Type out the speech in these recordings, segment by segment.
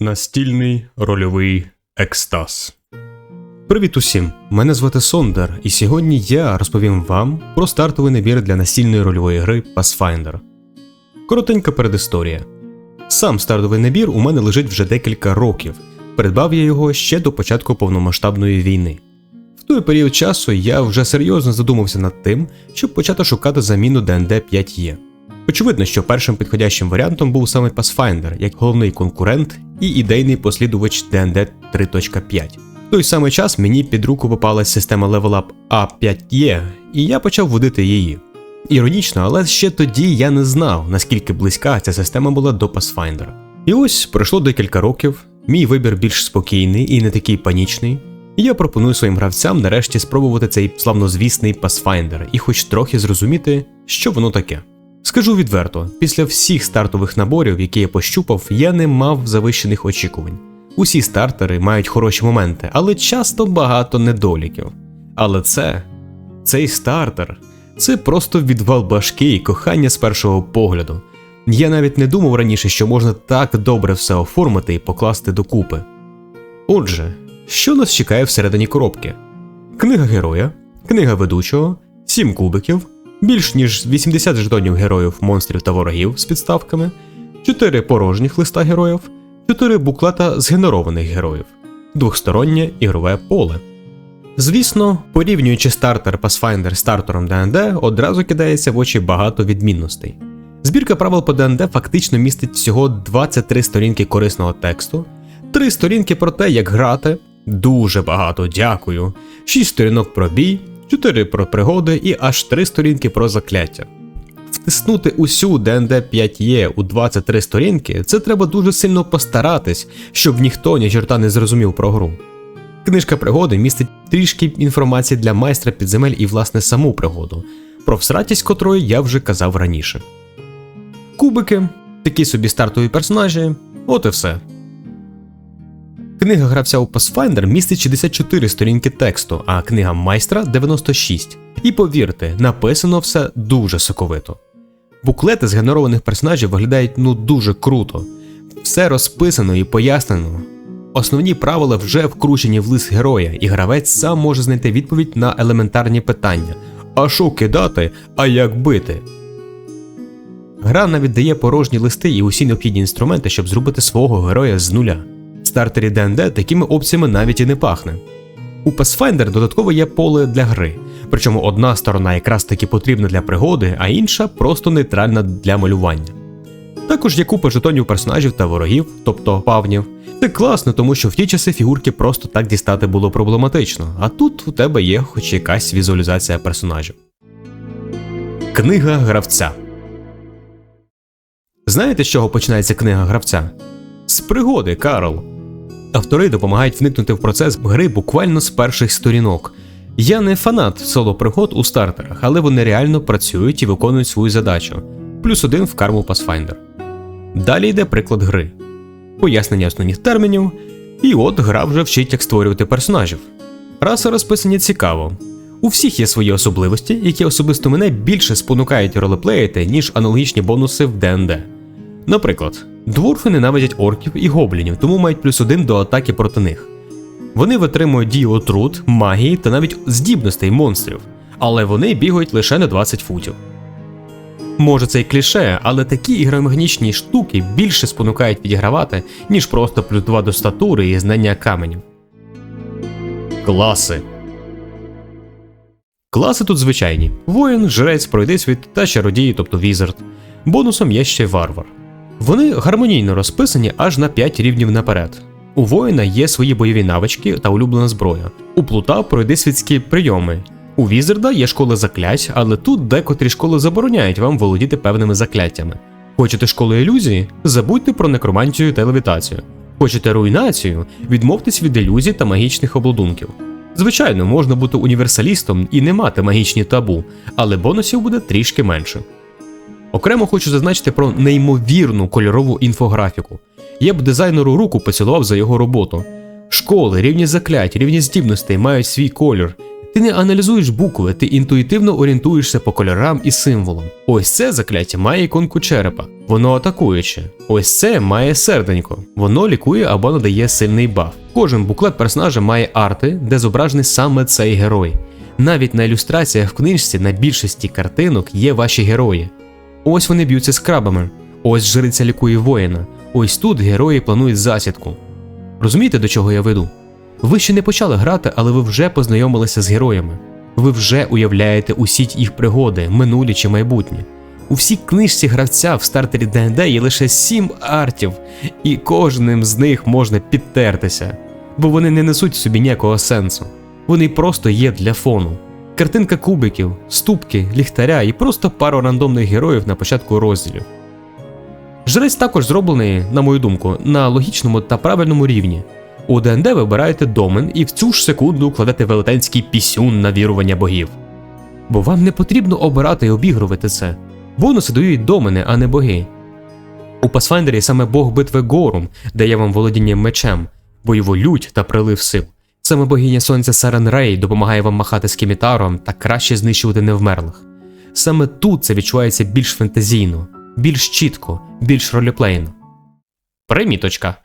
Настільний рольовий екстаз. Привіт усім! Мене звати Сондер, і сьогодні я розповім вам про стартовий набір для настільної рольової гри Pathfinder. Коротенька передісторія. Сам стартовий набір у мене лежить вже декілька років. Придбав я його ще до початку повномасштабної війни. В той період часу я вже серйозно задумався над тим, щоб почати шукати заміну DND 5E. Очевидно, що першим підходящим варіантом був саме Pathfinder, як головний конкурент і ідейний послідувач DND 3.5. В той самий час мені під руку попалась система Level Up A5E, і я почав водити її. Іронічно, але ще тоді я не знав, наскільки близька ця система була до Pathfinder. І ось пройшло декілька років, мій вибір більш спокійний і не такий панічний. І я пропоную своїм гравцям нарешті спробувати цей славнозвісний Pathfinder і хоч трохи зрозуміти, що воно таке. Скажу відверто, після всіх стартових наборів, які я пощупав, я не мав завищених очікувань. Усі стартери мають хороші моменти, але часто багато недоліків. Але це, цей стартер, це просто відвал башки і кохання з першого погляду. Я навіть не думав раніше, що можна так добре все оформити і покласти докупи. Отже, що нас чекає всередині коробки? Книга героя, книга ведучого, 7 кубиків, більш ніж 80 жетонів героїв, монстрів та ворогів з підставками, 4 порожніх листа героїв, 4 буклета згенерованих героїв, двохстороннє ігрове поле. Звісно, порівнюючи стартер Pathfinder з стартером D&D, одразу кидається в очі багато відмінностей. Збірка правил по D&D фактично містить всього 23 сторінки корисного тексту, 3 сторінки про те, як грати, дуже багато дякую, 6 сторінок про бій, 4 про пригоди і аж 3 сторінки про закляття. Втиснути усю D&D 5E у 23 сторінки це треба дуже сильно постаратись, щоб ніхто ні чорта не зрозумів про гру. Книжка пригоди містить трішки інформації для майстра підземель і власне саму пригоду, про всратість котрої я вже казав раніше. Кубики, такі собі стартові персонажі, от і все. Книга гравця у Pathfinder містить 64 сторінки тексту, а книга майстра 96. І повірте, написано все дуже соковито. Буклети згенерованих персонажів виглядають ну дуже круто. Все розписано і пояснено. Основні правила вже вкручені в лист героя, і гравець сам може знайти відповідь на елементарні питання: а що кидати, а як бити? Гра навіть дає порожні листи і усі необхідні інструменти, щоб зробити свого героя з нуля. Стартері D&D такими опціями навіть і не пахне. У Pathfinder додатково є поле для гри, причому одна сторона якраз таки потрібна для пригоди, а інша просто нейтральна для малювання. Також є купа жетонів персонажів та ворогів, тобто павнів. Це класно, тому що в ті часи фігурки просто так дістати було проблематично, а тут у тебе є хоч якась візуалізація персонажів. Книга гравця. Знаєте, з чого починається книга гравця? З пригоди, Карл. Автори допомагають вникнути в процес гри буквально з перших сторінок. Я не фанат соло пригод у стартерах, але вони реально працюють і виконують свою задачу. Плюс один в карму Pathfinder. Далі йде приклад гри, пояснення основних термінів, і от гра вже вчить, як створювати персонажів. Раси розписані цікаво. У всіх є свої особливості, які особисто мене більше спонукають ролеплеїти, ніж аналогічні бонуси в ДНД. Наприклад, дворфи ненавидять орків і гоблінів, тому мають плюс один до атаки проти них. Вони витримують дію отрут, магії та навіть здібностей монстрів, але вони бігають лише на 20 футів. Може це й кліше, але такі ігромагнічні штуки більше спонукають відігравати, ніж просто плюс 2 до статури і знання каменів. Класи. Класи тут звичайні: воїн, жрець, пройдисвіт та чародій, тобто візард. Бонусом є ще варвар. Вони гармонійно розписані аж на 5 рівнів наперед. У воїна є свої бойові навички та улюблена зброя. У плута пройдисвітські прийоми. У візарда є школа заклять, але тут декотрі школи забороняють вам володіти певними закляттями. Хочете школу ілюзії? Забудьте про некромантію та левітацію. Хочете руйнацію? Відмовтесь від ілюзій та магічних обладунків. Звичайно, можна бути універсалістом і не мати магічні табу, але бонусів буде трішки менше. Окремо хочу зазначити про неймовірну кольорову інфографіку. Я б дизайнеру руку поцілував за його роботу. Школи, рівні заклять, рівні здібностей мають свій колір, Ти не аналізуєш букви, ти інтуїтивно орієнтуєшся по кольорам і символам. Ось це закляття має іконку черепа, воно атакуюче. Ось це має серденько, воно лікує або надає сильний баф. Кожен буклет персонажа має арти, де зображений саме цей герой. Навіть на ілюстраціях в книжці на більшості картинок є ваші герої. Ось вони б'ються з крабами, ось жриця лікує воїна, ось тут герої планують засідку. Розумієте, до чого я веду? Ви ще не почали грати, але ви вже познайомилися з героями. Ви вже уявляєте усі їх пригоди, минулі чи майбутні. У всій книжці гравця в стартері ДНД є лише сім артів, і кожним з них можна підтертися, бо вони не несуть собі ніякого сенсу. Вони просто є для фону. Картинка кубиків, ступки, ліхтаря і просто пару рандомних героїв на початку розділів. Жрець також зроблений, на мою думку, на логічному та правильному рівні. У ДНД вибираєте домен і в цю ж секунду кладете велетенський пісюн на вірування богів. Бо вам не потрібно обирати і обігрувати це. Бонуси дають домени, а не боги. У Pathfinder саме бог битви Горум дає вам володіння мечем, бойову лють та прилив сил. Саме богиня сонця Сарен Рей допомагає вам махати скімітаром та краще знищувати невмерлих. Саме тут це відчувається більш фантазійно, більш чітко, більш ролеплейно. Приміточка.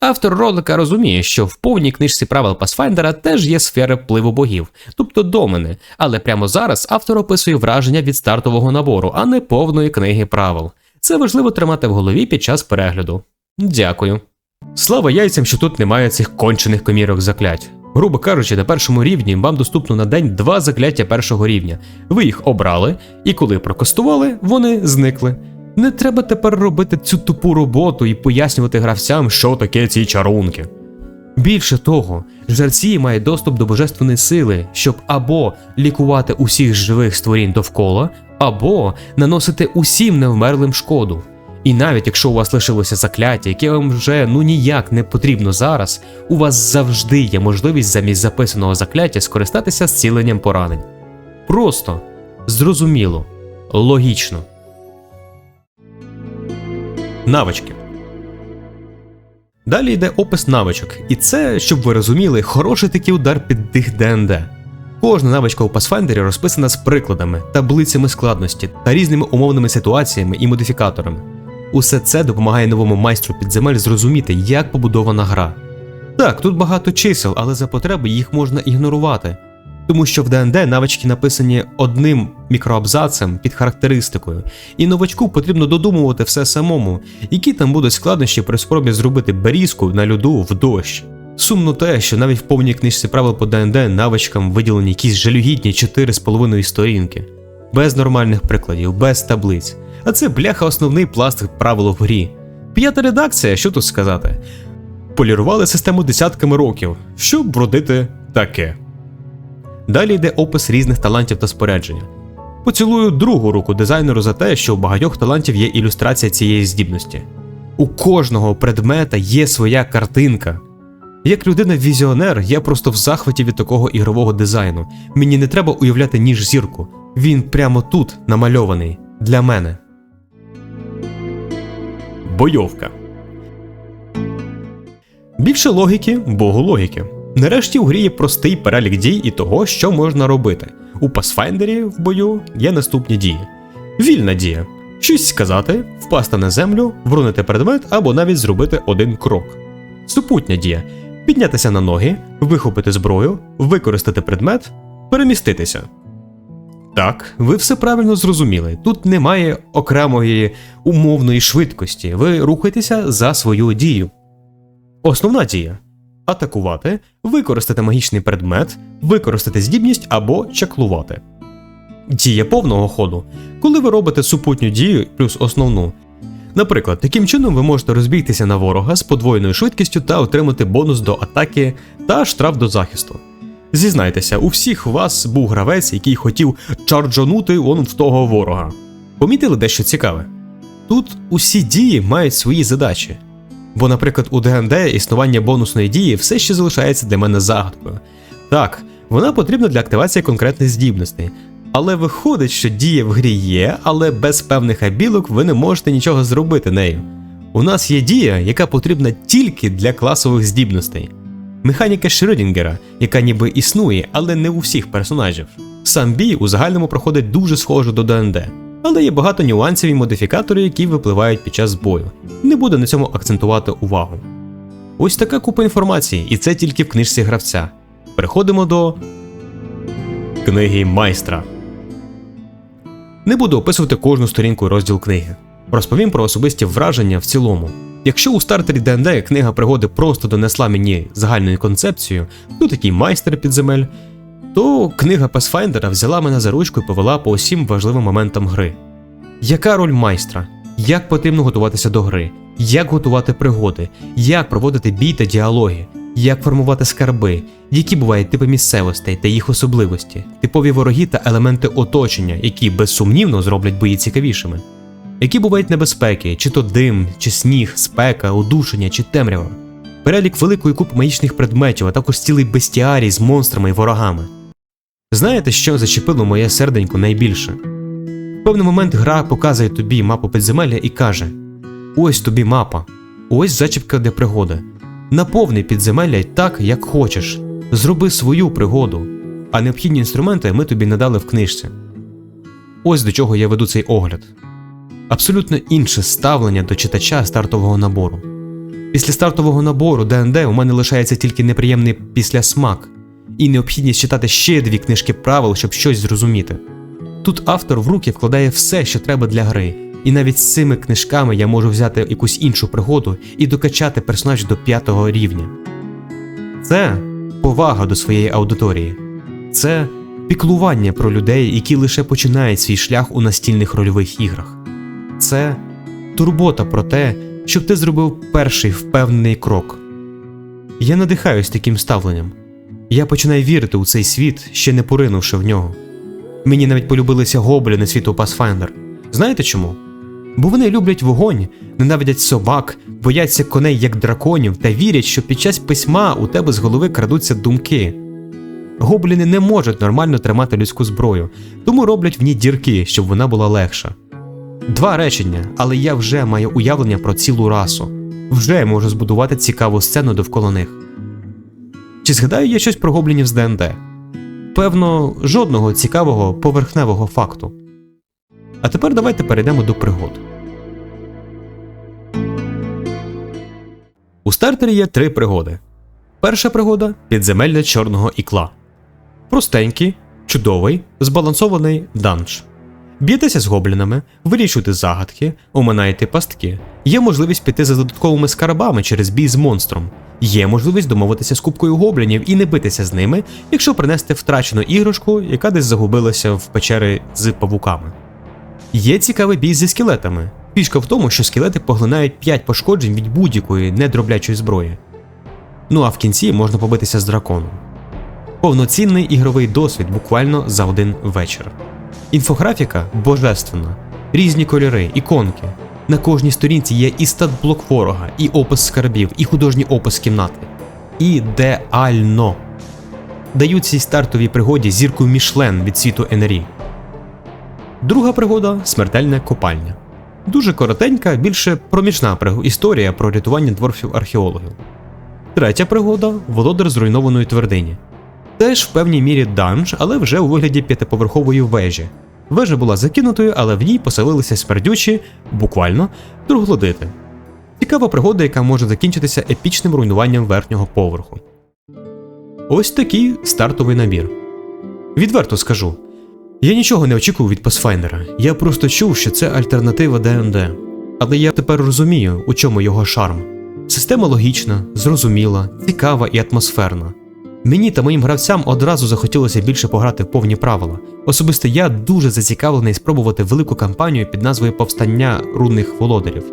Автор ролика розуміє, що в повній книжці правил Pathfinder теж є сфери впливу богів, тобто домени, але прямо зараз автор описує враження від стартового набору, а не повної книги правил. Це важливо тримати в голові під час перегляду. Дякую. Слава яйцям, що тут немає цих кончених комірок заклять. Грубо кажучи, на першому рівні вам доступно на день два закляття першого рівня. Ви їх обрали, і коли прокастували, вони зникли. Не треба тепер робити цю тупу роботу і пояснювати гравцям, що таке ці чарунки. Більше того, жерці мають доступ до божественної сили, щоб або лікувати усіх живих створінь довкола, або наносити усім невмерлим шкоду. І навіть якщо у вас лишилося закляття, яке вам вже ну ніяк не потрібно зараз, у вас завжди є можливість замість записаного закляття скористатися зціленням поранень. Просто, зрозуміло, логічно. Навички. Далі йде опис навичок, і це, щоб ви розуміли, хороший такий удар під дих ДНД. Кожна навичка у Pathfinder розписана з прикладами, таблицями складності та різними умовними ситуаціями і модифікаторами. Усе це допомагає новому майстру підземель зрозуміти, як побудована гра. Так, тут багато чисел, але за потреби їх можна ігнорувати, тому що в ДНД навички написані одним мікроабзацем під характеристикою, і новачку потрібно додумувати все самому, які там будуть складнощі при спробі зробити берізку на льоду в дощ. Сумно те, що навіть в повній книжці правил по ДНД навичкам виділені якісь жалюгідні 4,5 сторінки, без нормальних прикладів, без таблиць. А це бляха основний пластик правил в грі. П'ята редакція, що тут сказати? Полірували систему десятками років, щоб вродити таке. Далі йде опис різних талантів та спорядження. Поцілую другу руку дизайнеру за те, що у багатьох талантів є ілюстрація цієї здібності. У кожного предмета є своя картинка. Як людина-візіонер, я просто в захваті від такого ігрового дизайну. Мені не треба уявляти ніж зірку. Він прямо тут намальований для мене. Бойовка. Більше логіки, богу логіки. Нарешті у грі є простий перелік дій і того, що можна робити. У Pathfinder в бою є наступні дії: вільна дія. Щось сказати, впасти на землю, врунити предмет або навіть зробити один крок. Супутня дія піднятися на ноги, вихопити зброю, використати предмет, переміститися. Так, ви все правильно зрозуміли. Тут немає окремої умовної швидкості. Ви рухаєтеся за свою дію. Основна дія атакувати, використати магічний предмет, використати здібність або чаклувати. Дія повного ходу, коли ви робите супутню дію плюс основну. Наприклад, таким чином ви можете розбігтися на ворога з подвоєною швидкістю та отримати бонус до атаки та штраф до захисту. Зізнайтеся, у всіх вас був гравець, який хотів чарджонути он в того ворога. Помітили дещо цікаве? Тут усі дії мають свої задачі. Бо, наприклад, у ДНД існування бонусної дії все ще залишається для мене загадкою. Так, вона потрібна для активації конкретних здібностей. Але виходить, що дія в грі є, але без певних абілок ви не можете нічого зробити нею. У нас є дія, яка потрібна тільки для класових здібностей. Механіка Шрёдінгера, яка ніби існує, але не у всіх персонажів. Сам бій у загальному проходить дуже схоже до ДНД, але є багато нюансів і модифікаторів, які випливають під час бою. Не буду на цьому акцентувати увагу. Ось така купа інформації, і це тільки в книжці гравця. Переходимо до книги майстра. Не буду описувати кожну сторінку і розділ книги. Розповім про особисті враження в цілому. Якщо у стартері ДНД книга пригоди просто донесла мені загальну концепцію, хто такий майстер підземель, то книга Pathfinder взяла мене за ручку і повела по усім важливим моментам гри. Яка роль майстра? Як потрібно готуватися до гри? Як готувати пригоди? Як проводити бій та діалоги? Як формувати скарби? Які бувають типи місцевостей та їх особливості, типові вороги та елементи оточення, які безсумнівно зроблять бої цікавішими? Які бувають небезпеки, чи то дим, чи сніг, спека, удушення, чи темрява? Перелік великої купи магічних предметів, а також цілий бестіарій з монстрами і ворогами. Знаєте, що зачепило моє серденько найбільше? В певний момент гра показує тобі мапу підземелля і каже: Ось тобі мапа, ось зачіпка для пригоди. Наповни підземелля так, як хочеш. Зроби свою пригоду, а необхідні інструменти ми тобі надали в книжці. Ось до чого я веду цей огляд. Абсолютно інше ставлення до читача стартового набору. Після стартового набору ДНД у мене лишається тільки неприємний післясмак і необхідність читати ще дві книжки правил, щоб щось зрозуміти. Тут автор в руки вкладає все, що треба для гри, і навіть з цими книжками я можу взяти якусь іншу пригоду і докачати персонажів до п'ятого рівня. Це повага до своєї аудиторії, це піклування про людей, які лише починають свій шлях у настільних рольових іграх. Це турбота про те, щоб ти зробив перший впевнений крок. Я надихаюсь таким ставленням. Я починаю вірити у цей світ, ще не поринувши в нього. Мені навіть полюбилися гобліни світу Pathfinder. Знаєте чому? Бо вони люблять вогонь, ненавидять собак, бояться коней як драконів та вірять, що під час письма у тебе з голови крадуться думки. Гобліни не можуть нормально тримати людську зброю, тому роблять в ній дірки, щоб вона була легша. Два речення, але я вже маю уявлення про цілу расу, вже можу збудувати цікаву сцену довкола них. Чи згадаю я щось про гоблінів з ДНД? Певно, жодного цікавого поверхневого факту. А тепер давайте перейдемо до пригод. У стартері є три пригоди. Перша пригода підземелля чорного ікла. Простенький, чудовий, збалансований данж. Б'єтеся з гоблінами, вирішуєте загадки, оминаєте пастки. Є можливість піти за додатковими скарбами через бій з монстром. Є можливість домовитися з кубкою гоблінів і не битися з ними, якщо принести втрачену іграшку, яка десь загубилася в печери з павуками. Є цікавий бій зі скелетами. Фішка в тому, що скелети поглинають 5 пошкоджень від будь-якої недроблячої зброї. Ну а в кінці можна побитися з драконом. Повноцінний ігровий досвід буквально за один вечір. Інфографіка божественна, різні кольори, іконки. На кожній сторінці є і статблок ворога, і опис скарбів, і художній опис кімнати. Ідеально! Дають цій стартовій пригоді зірку Мішлен від світу НРІ. Друга пригода смертельна копальня. Дуже коротенька, більше проміжна історія про рятування дворфів археологів. Третя пригода володар зруйнованої твердині. Теж в певній мірі данж, але вже у вигляді п'ятиповерхової вежі. Вежа була закинутою, але в ній поселилися смердючі, буквально, троглодити. Цікава пригода, яка може закінчитися епічним руйнуванням верхнього поверху. Ось такий стартовий набір. Відверто скажу. Я нічого не очікував від Pathfinder, я просто чув, що це альтернатива ДНД. Але я тепер розумію, у чому його шарм. Система логічна, зрозуміла, цікава і атмосферна. Мені та моїм гравцям одразу захотілося більше пограти в повні правила. Особисто я дуже зацікавлений спробувати велику кампанію під назвою Повстання рунних володарів.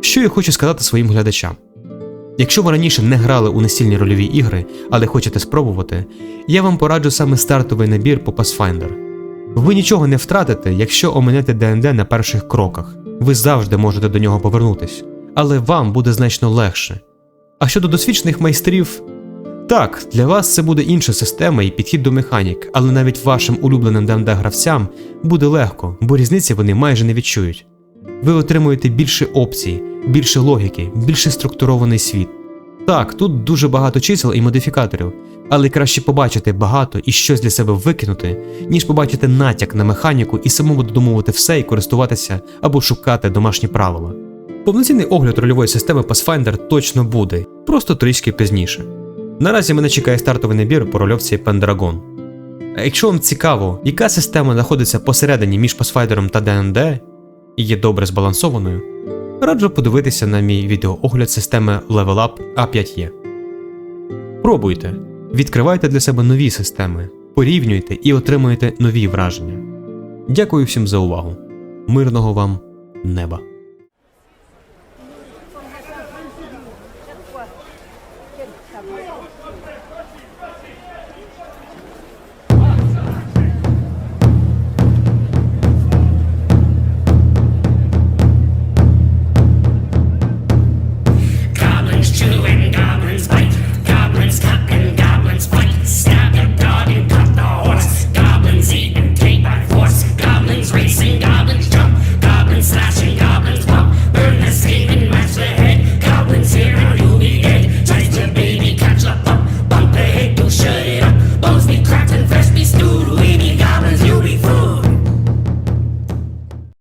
Що я хочу сказати своїм глядачам? Якщо ви раніше не грали у настільні рольові ігри, але хочете спробувати, я вам пораджу саме стартовий набір по Pathfinder. Ви нічого не втратите, якщо оминете ДНД на перших кроках. Ви завжди можете до нього повернутись, але вам буде значно легше. А щодо досвідчених майстрів, так, для вас це буде інша система і підхід до механік, але навіть вашим улюбленим ДНД гравцям буде легко, бо різниці вони майже не відчують. Ви отримуєте більше опцій, більше логіки, більше структурований світ. Так, тут дуже багато чисел і модифікаторів, але краще побачити багато і щось для себе викинути, ніж побачити натяк на механіку і самому додумувати все і користуватися або шукати домашні правила. Повноцінний огляд рольової системи Pathfinder точно буде, просто трішки пізніше. Наразі мене чекає стартовий набір по рольовці Pendragon. А якщо вам цікаво, яка система знаходиться посередині між Pathfinder та D&D і є добре збалансованою, раджу подивитися на мій відеоогляд системи Level Up A5E. Пробуйте, відкривайте для себе нові системи, порівнюйте і отримуєте нові враження. Дякую всім за увагу. Мирного вам неба!